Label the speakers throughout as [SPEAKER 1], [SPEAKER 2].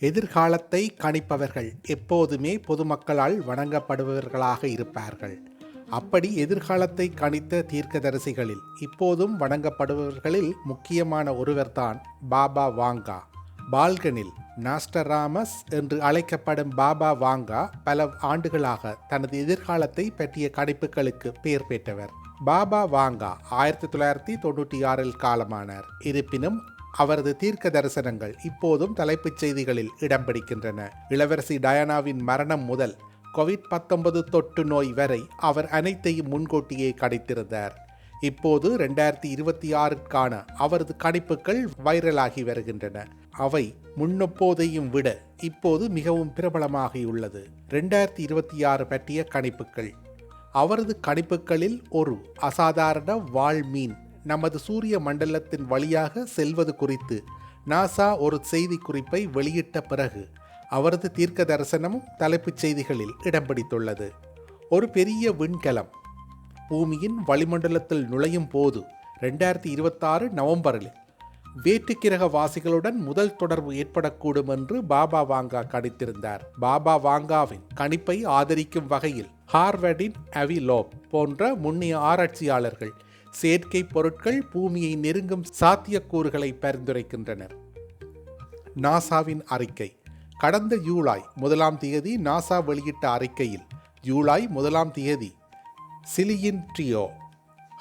[SPEAKER 1] எதிர்காலத்தை கணிப்பவர்கள் எப்போதுமே பொதுமக்களால் வணங்கப்படுபவர்களாக இருப்பார்கள். அப்படி எதிர்காலத்தை கணித்த தீர்க்கதரிசிகளில் இப்போதும் வணங்கப்படுபவர்களில் முக்கியமான ஒருவர்தான் பாபா வாங்கா. பால்கனில் நாஸ்டராமஸ் என்று அழைக்கப்படும் பாபா வாங்கா பல ஆண்டுகளாக தனது எதிர்காலத்தை பற்றிய கணிப்புகளுக்கு பெயர் பெற்றவர். பாபா வாங்கா ஆயிரத்தி தொள்ளாயிரத்தி தொண்ணூற்றி ஆறில் காலமானார். இருப்பினும் அவரது தீர்க்க தரிசனங்கள் இப்போதும் தலைப்புச் செய்திகளில் இடம் பிடிக்கின்றன இளவரசி டயானாவின் மரணம் முதல் கோவிட் பத்தொன்பது தொற்று நோய் வரை அவர் அனைத்தையும் முன்கூட்டியே கணித்திருந்தார் இப்போது ரெண்டாயிரத்தி இருபத்தி ஆறுக்கான அவரது கணிப்புகள் வைரலாகி வருகின்றன. அவை முன்னெப்போதையும் விட இப்போது மிகவும் பிரபலமாகியுள்ளது. ரெண்டாயிரத்தி இருபத்தி ஆறு பற்றிய கணிப்புகள். அவரது கணிப்புகளில் ஒரு அசாதாரண வால்மீன் நமது சூரிய மண்டலத்தின் வழியாக செல்வது குறித்து நாசா ஒரு செய்தி குறிப்பை வெளியிட்ட பிறகு அவரது தீர்க்க தரிசனமும் தலைப்புச் செய்திகளில் இடம் பிடித்துள்ளது ஒரு பெரிய விண்கலம் பூமியின் வளிமண்டலத்தில் நுழையும் போது ரெண்டாயிரத்தி இருபத்தாறு நவம்பரில் வேற்றுக்கிரக வாசிகளுடன் முதல் தொடர்பு ஏற்படக்கூடும் என்று பாபா வாங்கா கணித்திருந்தார். பாபா வாங்காவின் கணிப்பை ஆதரிக்கும் வகையில் ஹார்வர்டின் அவிலோப் போன்ற முன்னைய ஆராய்ச்சியாளர்கள் செயற்கை பொருட்கள் பூமியை நெருங்கும் சாத்தியக்கூறுகளை பரிந்துரைக்கின்றனர். நாசாவின் அறிக்கை. கடந்த ஜூலை முதலாம் தேதி நாசா வெளியிட்ட அறிக்கையில் ஜூலை முதலாம் தேதி சிலியின் ட்ரியோ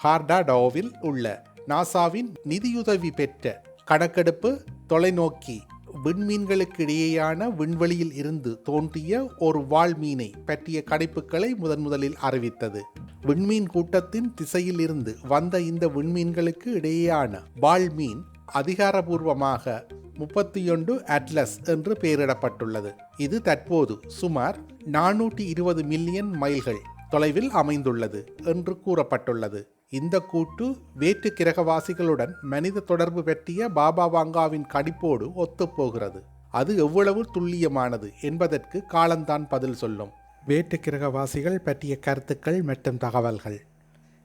[SPEAKER 1] ஹார்டாடோவில் உள்ள நாசாவின் நிதியுதவி பெற்ற கணக்கெடுப்பு தொலைநோக்கி விண்மீன்களுக்கு இடையேயான விண்வெளியில் இருந்து தோன்றிய ஒரு வால்மீனை பற்றிய கணிப்புகளை முதன் முதலில் அறிவித்தது. விண்மீன் கூட்டத்தின் திசையிலிருந்து வந்த இந்த விண்மீன்களுக்கு இடையேயான பால்மீன் அதிகாரபூர்வமாக முப்பத்தி ஒன்று அட்லஸ் என்று பெயரிடப்பட்டுள்ளது. இது தற்போது சுமார் நானூற்றி இருபது மில்லியன் மைல்கள் தொலைவில் அமைந்துள்ளது என்று கூறப்பட்டுள்ளது. இந்த கூட்டு வேற்று கிரகவாசிகளுடன் மனித தொடர்பு பற்றிய பாபா வாங்காவின் கணிப்போடு ஒத்துப்போகிறது. அது எவ்வளவு துல்லியமானது என்பதற்கு காலந்தான் பதில் சொல்லும். வேற்று கிரகவாசிகள் பற்றிய கருத்துக்கள் மற்றும் தகவல்கள்.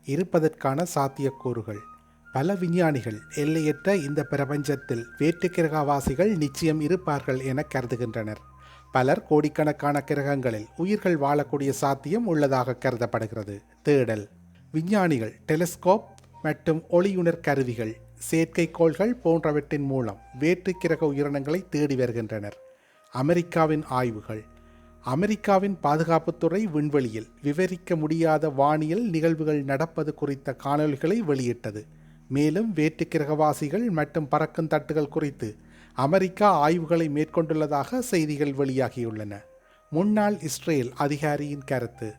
[SPEAKER 1] இருப்பதற்கான சாத்தியக்கூறுகள். பல விஞ்ஞானிகள் எல்லையற்ற இந்த பிரபஞ்சத்தில் வேற்று கிரகவாசிகள் நிச்சயம் இருப்பார்கள் என கருதுகின்றனர். பலர் கோடிக்கணக்கான கிரகங்களில் உயிர்கள் வாழக்கூடிய சாத்தியம் உள்ளதாக கருதப்படுகிறது. தேடல். விஞ்ஞானிகள் டெலிஸ்கோப் மற்றும் ஒளியுணர் கருவிகள் செயற்கைக்கோள்கள் போன்றவற்றின் மூலம் வேற்று கிரக உயிரினங்களை தேடி வருகின்றனர். அமெரிக்காவின் ஆய்வுகள். அமெரிக்காவின் பாதுகாப்புத்துறை விண்வெளியில் விவரிக்க முடியாத வானியல் நிகழ்வுகள் நடப்பது குறித்த காணொலிகளை வெளியிட்டது. மேலும் வேற்று கிரகவாசிகள் மற்றும் பறக்கும் தட்டுகள் குறித்து அமெரிக்கா ஆய்வுகளை மேற்கொண்டுள்ளதாக செய்திகள் வெளியாகியுள்ளன. முன்னாள் இஸ்ரேல் அதிகாரியின் கருத்து.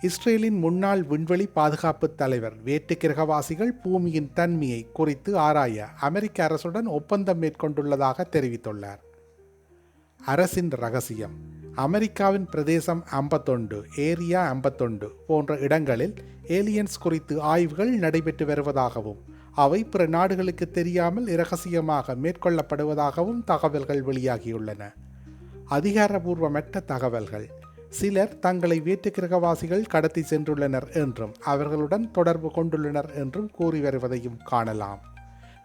[SPEAKER 1] இஸ்ரேலின் முன்னாள் விண்வெளி பாதுகாப்பு தலைவர் வேட்டு கிரகவாசிகள் பூமியின் தன்மையை குறித்து ஆராய அமெரிக்க அரசுடன் ஒப்பந்தம் மேற்கொண்டுள்ளதாக தெரிவித்துள்ளார். அரசின் ரகசியம். அமெரிக்காவின் பிரதேசம் ஐம்பத்தொண்டு ஏரியா ஐம்பத்தொண்டு போன்ற இடங்களில் ஏலியன்ஸ் குறித்து ஆய்வுகள் நடைபெற்று வருவதாகவும் அவை பிற நாடுகளுக்கு தெரியாமல் இரகசியமாக மேற்கொள்ளப்படுவதாகவும் தகவல்கள் வெளியாகியுள்ளன. அதிகாரபூர்வமற்ற தகவல்கள் சிலர் தங்களை வேற்று கிரகவாசிகள் கடத்தி சென்றுள்ளனர் என்றும் அவர்களுடன் தொடர்பு கொண்டுள்ளனர் என்றும் கூறி வருவதையும் காணலாம்.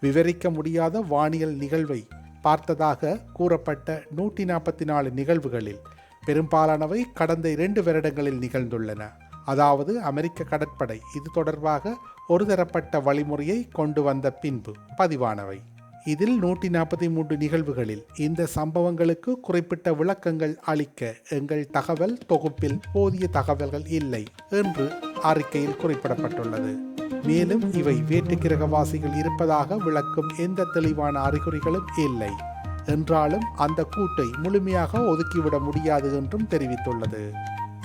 [SPEAKER 1] விவரிக்க முடியாத வானியல் நிகழ்வை பார்த்ததாக கூறப்பட்ட நூற்றி நாற்பத்தி நாலு நிகழ்வுகளில் பெரும்பாலானவை கடந்த இரண்டு வருடங்களில் நிகழ்ந்துள்ளன. அதாவது அமெரிக்க கடற்படை இது தொடர்பாக ஒரு தரப்பட்ட வழிமுறையை கொண்டு வந்த பின்பு பதிவானவை. இதில் நூற்றி நாற்பத்தி மூன்று நிகழ்வுகளில் இந்த சம்பவங்களுக்கு குறிப்பிட்ட விளக்கங்கள் அளிக்க எங்கள் தகவல் தொகுப்பில் போதிய தகவல்கள் இல்லை என்று அறிக்கையில் குறிப்பிடப்பட்டுள்ளது. மேலும் இவை வேற்று கிரகவாசிகள் இருப்பதாக விளக்கும் எந்த தெளிவான அறிகுறிகளும் இல்லை. என்றாலும் அந்த கூட்டை முழுமையாக ஒதுக்கிவிட முடியாது என்றும் தெரிவித்துள்ளது.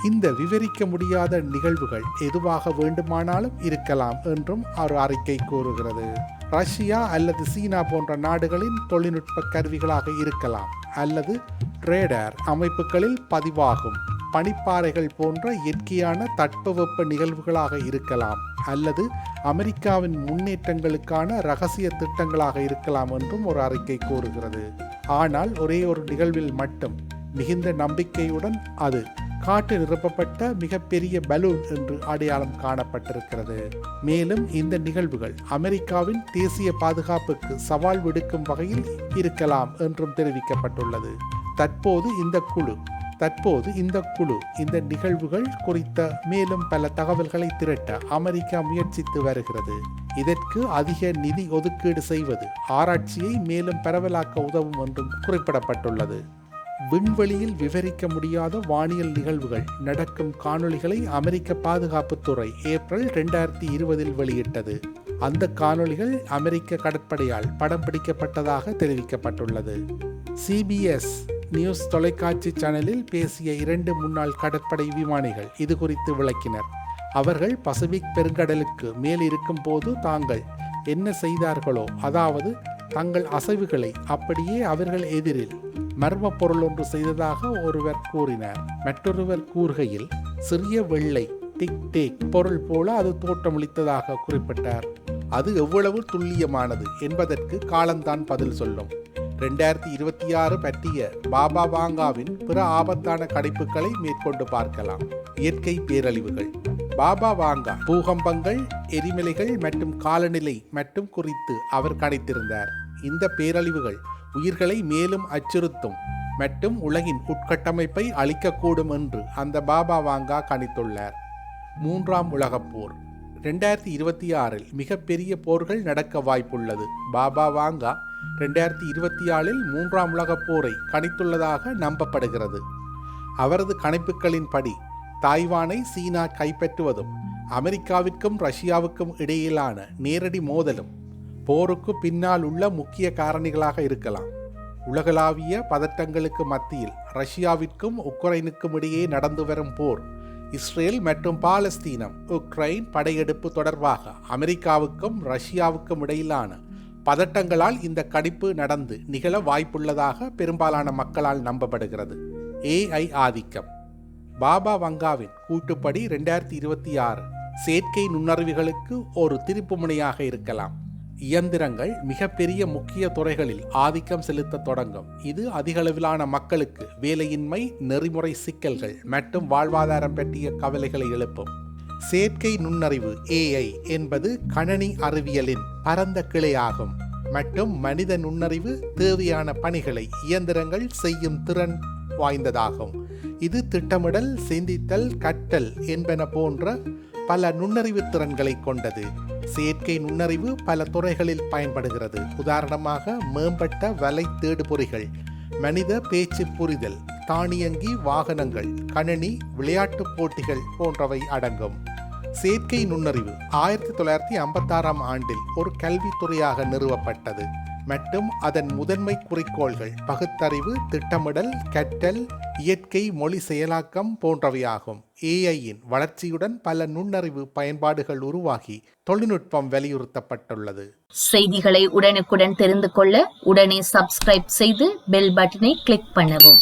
[SPEAKER 1] இந்த விவரிக்க முடியாத நிகழ்வுகள் எதுவாக வேண்டுமானாலும் இருக்கலாம் என்றும் ஒரு அறிக்கை கூறுகிறது. ரஷ்யா அல்லது சீனா போன்ற நாடுகளின் தொழில்நுட்ப கருவிகளாக இருக்கலாம் அல்லது ட்ரேடர் அமைப்புகளில் பதிவாகும் பனிப்பாறைகள் போன்ற இயற்கையான தட்பவெப்ப நிகழ்வுகளாக இருக்கலாம் அல்லது அமெரிக்காவின் முன்னேற்றங்களுக்கான ரகசிய திட்டங்களாக இருக்கலாம் என்றும் ஒரு அறிக்கை கூறுகிறது. ஆனால் ஒரே ஒரு நிகழ்வில் மட்டும். மிகுந்த நம்பிக்கையுடன் அது காட்டு நிரப்பப்பட்ட மிகப்பெரிய பலூன் என்று அடையாளம் காணப்பட்டிருக்கிறது. மேலும் இந்த நிகழ்வுகள் அமெரிக்காவின் தேசிய பாதுகாப்புக்கு சவால் விடுக்கும் வகையில் இருக்கலாம் என்றும் தெரிவிக்கப்பட்டுள்ளது. தற்போது இந்த குழு தற்போது இந்த குழு இந்த நிகழ்வுகள் குறித்த மேலும் பல தகவல்களை திரட்ட அமெரிக்கா முயற்சித்து வருகிறது. இதற்கு அதிக நிதி ஒதுக்கீடு செய்வது ஆராய்ச்சியை மேலும் பரவலாக்க உதவும் என்றும் குறிப்பிடப்பட்டுள்ளது. விண்வெளியில் விவரிக்க முடியாத வானியல் நிகழ்வுகள் நடக்கும் காணொளிகளை அமெரிக்க பாதுகாப்புத்துறை ஏப்ரல் ரெண்டாயிரத்தி இருபதில் வெளியிட்டது. அந்த காணொளிகள் அமெரிக்க கடற்படையால் படம் பிடிக்கப்பட்டதாக தெரிவிக்கப்பட்டுள்ளது. சிபிஎஸ் நியூஸ் தொலைக்காட்சி சேனலில் பேசிய இரண்டு முன்னாள் கடற்படை விமானிகள் இது குறித்து விளக்கினர். அவர்கள் பசிபிக் பெருங்கடலுக்கு மேல் இருக்கும்போது தாங்கள் என்ன செய்தார்களோ அதாவது தங்கள் அசைவுகளை அப்படியே அவர்கள் எதிரில் மர்ம பொருள் ஒன்று செய்ததாக ஒருவர் கூறினார். மற்றொருவர் கூறுகையில் சிறிய வெள்ளை டிக் டேக் பொருள் போல அது தோற்றமளித்ததாக குறிப்பிட்டார். அது எவ்வளவு துல்லியமானது என்பதற்கு காலம்தான் பதில் சொல்லும். ரெண்டாயிரத்தி இருபத்தி ஆறு பற்றிய பாபா வாங்காவின் பிற ஆபத்தான கடைப்புகளை மேற்கொண்டு பார்க்கலாம். இயற்கை பேரழிவுகள். Baba Vanga. பூகம்பங்கள் எரிமலைகள் மற்றும் காலநிலை மற்றும் குறித்து அவர் கணித்திருந்தார். இந்த பேரழிவுகள் உயிர்களை மேலும் அச்சுறுத்தும் மற்றும் உலகின் உட்கட்டமைப்பை அழிக்கக்கூடும் என்று அந்த பாபா வாங்கா கணித்துள்ளார். மூன்றாம் உலகப் போர். ரெண்டாயிரத்தி இருபத்தி ஆறில் மிகப்பெரிய போர்கள் நடக்க வாய்ப்புள்ளது. பாபா வாங்கா ரெண்டாயிரத்தி இருபத்தி ஆறில் மூன்றாம் உலகப் போரை கணித்துள்ளதாக நம்பப்படுகிறது. அவரது கணிப்புகளின்படி தாய்வானை சீனா கைப்பற்றுவதும் அமெரிக்காவிற்கும் ரஷ்யாவுக்கும் இடையிலான நேரடி மோதலும் போருக்கு பின்னால் உள்ள முக்கிய காரணிகளாக இருக்கலாம். உலகளாவிய பதட்டங்களுக்கு மத்தியில் ரஷ்யாவிற்கும் உக்ரைனுக்கும் இடையே நடந்து வரும் போர் இஸ்ரேல் மற்றும் பாலஸ்தீனம் உக்ரைன் படையெடுப்பு தொடர்பாக அமெரிக்காவுக்கும் ரஷ்யாவுக்கும் இடையிலான பதட்டங்களால் இந்த கணிப்பு நடந்து நிகழ வாய்ப்புள்ளதாக பெரும்பாலான மக்களால் நம்பப்படுகிறது. ஏஐ ஆதிக்கம். பாபா வங்காவின் கூட்டுப்படி ரெண்டாயிரத்தி இருபத்தி ஆறு செயற்கை நுண்ணறிவுகளுக்கு ஒரு திருப்புமுனையாக இருக்கலாம். இயந்திரங்கள் மிகப்பெரிய முக்கிய துறைகளில் ஆதிக்கம் செலுத்த தொடங்கும். இது அதிகளவிலான மக்களுக்கு வேலையின்மை நெறிமுறை சிக்கல்கள் மற்றும் வாழ்வாதாரம் பற்றிய கவலைகளை எழுப்பும். செயற்கை நுண்ணறிவு ஏஐ என்பது கணனி அறிவியலின் பரந்த கிளையாகும் மற்றும் மனித நுண்ணறிவு தேவையான பணிகளை இயந்திரங்கள் செய்யும் திறன் வாய்ந்ததாகும். இது திட்டமிடல் சிந்தித்தல் கட்டல் என்பன போன்ற பல நுண்ணறிவு திறன்களை கொண்டது. செயற்கை நுண்ணறிவு பல துறைகளில் பயன்படுகிறது. உதாரணமாக மேம்பட்ட வலை தேடுபொறிகள் மனித பேச்சு புரிதல் தானியங்கி வாகனங்கள் கணினி விளையாட்டுப் போட்டிகள் போன்றவை அடங்கும். செயற்கை நுண்ணறிவு ஆயிரத்தி தொள்ளாயிரத்தி ஐம்பத்தாறாம் ஆண்டில் ஒரு கல்வித்துறையாக நிறுவப்பட்டது. மற்றும் அதன் முதன்மை குறிக்கோள்கள் பகுத்தறிவு திட்டமிடல் கற்றல் இயற்கை மொழி செயலாக்கம் போன்றவையாகும். ஏஐயின் வளர்ச்சியுடன் பல நுண்ணறிவு பயன்பாடுகள் உருவாகி தொழில்நுட்பம் வலியுறுத்தப்பட்டுள்ளது.
[SPEAKER 2] செய்திகளை உடனுக்குடன் தெரிந்து கொள்ள உடனே சப்ஸ்கிரைப் செய்து பெல் பட்டனை கிளிக் பண்ணவும்.